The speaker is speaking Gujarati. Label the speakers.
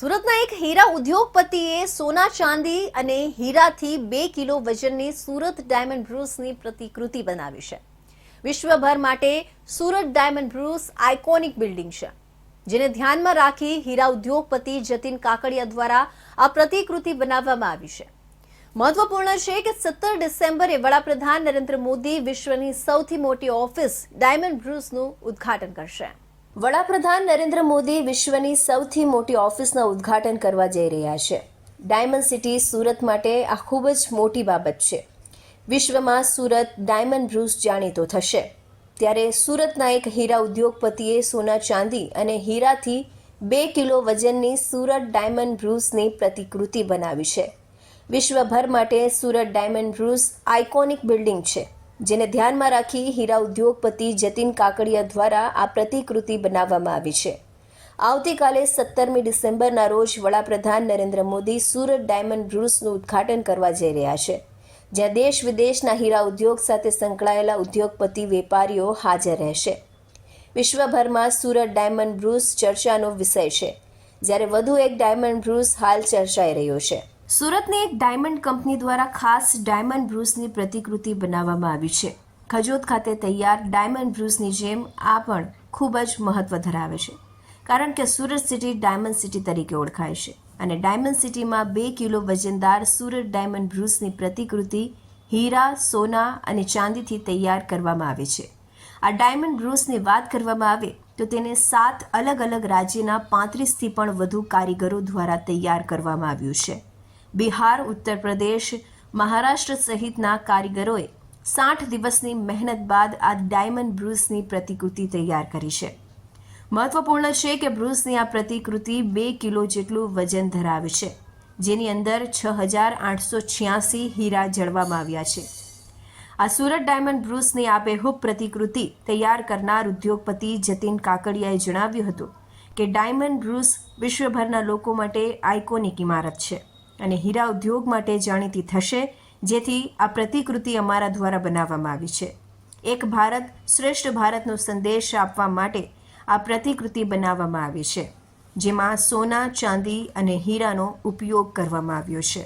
Speaker 1: સુરતના એક હીરા ઉદ્યોગપતિએ સોના ચાંદી અને હીરાથી બે કિલો વજનની સુરત ડાયમંડ બ્રુસની પ્રતિકૃતિ બનાવી છે. વિશ્વભર માટે Surat diamond bourse iconic building છે. જેને ધ્યાનમાં રાખી હીરા ઉદ્યોગપતિ જતીન કાકડિયા દ્વારા આ પ્રતિકૃતિ બનાવવામાં આવી છે. મહત્વપૂર્ણ છે કે સત્તર ડિસેમ્બરે વડાપ્રધાન નરેન્દ્ર મોદી વિશ્વની સૌથી મોટી ઓફિસ ડાયમંડ બ્રુસનું ઉદ્ઘાટન કરશે. વડાપ્રધાન નરેન્દ્ર મોદી વિશ્વની સૌથી મોટી ઓફિસના ઉદ્ઘાટન કરવા જઈ રહ્યા છે. ડાયમંડ સિટી સુરત માટે આ ખૂબ જ મોટી બાબત છે. વિશ્વમાં સુરત ડાયમંડ બ્રુસ જાણીતો થશે. ત્યારે સુરતના એક હીરા ઉદ્યોગપતિએ સોના ચાંદી અને હીરાથી બે કિલો વજનની સુરત ડાયમંડ બ્રુસની પ્રતિકૃતિ બનાવી છે. વિશ્વભર માટે Surat diamond bourse iconic building છે. જેને ધ્યાનમાં રાખી હીરા ઉદ્યોગપતિ જતીન કાકડિયા દ્વારા આ પ્રતિકૃતિ બનાવવામાં આવી છે. આવતીકાલે સત્તરમી ડિસેમ્બરના રોજ વડાપ્રધાન નરેન્દ્ર મોદી સુરત ડાયમંડ બ્રુસનું ઉદ્ઘાટન કરવા જઈ રહ્યા છે. જ્યાં દેશ વિદેશના હીરા ઉદ્યોગ સાથે સંકળાયેલા ઉદ્યોગપતિ વેપારીઓ હાજર રહેશે. વિશ્વભરમાં સુરત ડાયમંડ બ્રુસ ચર્ચાનો વિષય છે. જ્યારે વધુ એક ડાયમંડ બ્રુસ હાલ ચર્ચાઈ રહ્યો છે. સુરતની એક ડાયમંડ કંપની દ્વારા ખાસ ડાયમંડ બ્રુસની પ્રતિકૃતિ બનાવવામાં આવી છે. ખજોત ખાતે તૈયાર ડાયમંડ બ્રુસની જેમ આ પણ ખૂબ જ મહત્વ ધરાવે છે, કારણ કે સુરત સિટી ડાયમંડ સિટી તરીકે ઓળખાય છે અને ડાયમંડ સિટીમાં બે કિલો વજનદાર સુરત ડાયમંડ બ્રુસની પ્રતિકૃતિ હીરા, સોના અને ચાંદીથી તૈયાર કરવામાં આવે છે. આ ડાયમંડ બ્રુસની વાત કરવામાં આવે તો તેને સાત અલગ અલગ રાજ્યના પાંત્રીસથી પણ વધુ કારીગરો દ્વારા તૈયાર કરવામાં આવ્યું છે. બિહાર, ઉત્તર પ્રદેશ, મહારાષ્ટ્ર સહિતના કારીગરોએ સાઠ દિવસની મહેનત બાદ આ ડાયમંડ બ્રુસની પ્રતિકૃતિ તૈયાર કરી છે. મહત્વપૂર્ણ છે કે બ્રુસની આ પ્રતિકૃતિ બે કિલો જેટલું વજન ધરાવે છે, જેની અંદર છ હજાર આઠસો છ્યાસી હીરા જળવામાં આવ્યા છે. આ સુરત ડાયમંડ બ્રુસની આબેહૂબ પ્રતિકૃતિ તૈયાર કરનાર ઉદ્યોગપતિ જતીન કાકડિયાએ જણાવ્યું હતું કે ડાયમંડ બ્રુસ વિશ્વભરના લોકો માટે આઇકોનિક ઇમારત છે. અને હીરા ઉદ્યોગ માટે જાણીતી થશે, જેથી આ પ્રતિકૃતિ અમારા દ્વારા બનાવવામાં આવી છે. એક ભારત શ્રેષ્ઠ ભારતનો સંદેશ આપવા માટે આ પ્રતિકૃતિ બનાવવામાં આવી છે, જેમાં સોના, ચાંદી અને હીરાનો ઉપયોગ કરવામાં આવ્યો છે.